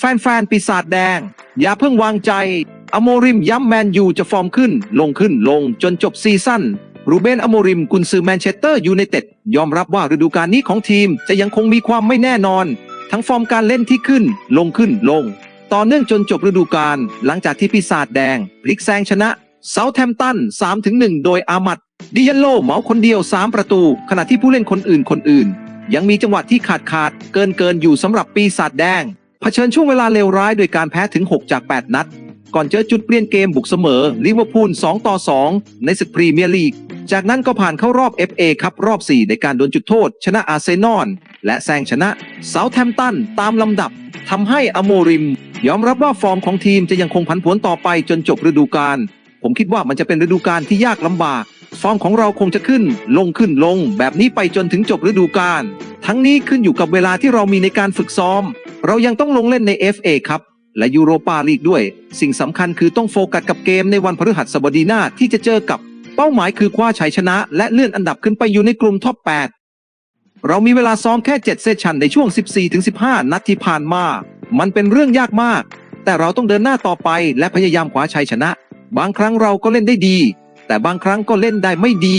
แฟนๆปีศาจแดง อย่าเพิ่งวางใจ อโมริมย้ำแมนยูจะฟอร์มขึ้น ลงขึ้นลงจนจบซีซั่นรูเบนอโมริมกุนซือแมนเชสเตอร์ยูไนเต็ดยอมรับว่าฤดูกาลนี้ของทีมจะยังคงมีความไม่แน่นอน ทั้งฟอร์มการเล่นที่ขึ้น ลงขึ้นลง ต่อเนื่องจนจบฤดูกาลหลังจากที่ปีศาจแดงพลิกแซงชนะเซาแทมตัน 3-1 โดยอามัดดิยันโลเหมาคนเดียว 3 ประตู ขณะที่ผู้เล่นคนอื่นคนอื่น ยังมีจังหวะที่ขาดขาดเกินเกินอยู่สำหรับปีศาจแดง เผชิญช่วงเวลาเลวร้ายโดยการแพ้ถึง 6 จาก 8 นัด ก่อนเจอจุดเปลี่ยนเกมบุกเสมอลิเวอร์พูล 2 ต่อ 2 ในศึกพรีเมียร์ลีก จากนั้นก็ผ่านเข้ารอบ FA ครับรอบ 4 ในการโดนจุดโทษ ชนะอาร์เซนอลและแซงชนะเซาแทมตันตามลำดับทำให้อโมริม ยอมรับว่าฟอร์มของทีมจะยังคงผันผวนต่อไปจนจบฤดูกาลผมคิดว่ามันจะเป็นฤดูกาลที่ยากลำบาก ฟอร์มของเราคงจะขึ้น ลงขึ้นลง แบบนี้ไปจนถึงจบฤดูกาลทั้งนี้ขึ้นอยู่กับเวลาที่เรามีในการฝึกซ้อม เรายังต้องลงเล่นใน FA ครับและยูโรปาลีกด้วย สิ่งสำคัญคือต้องโฟกัสกับเกมในวันพฤหัสบดีหน้าที่จะเจอกับเป้าหมายคือคว้าชัยชนะ และเลื่อนอันดับขึ้นไปอยู่ในกลุ่มท็อป 8 เรามีเวลาซ้อมแค่ 7 เซสชันในช่วง 14-15 นัดที่ผ่านมา มันเป็นเรื่องยากมาก แต่เราต้องเดินหน้าต่อไปและพยายามคว้าชัยชนะ บางครั้งเราก็เล่นได้ดี แต่บางครั้งก็เล่นได้ไม่ดี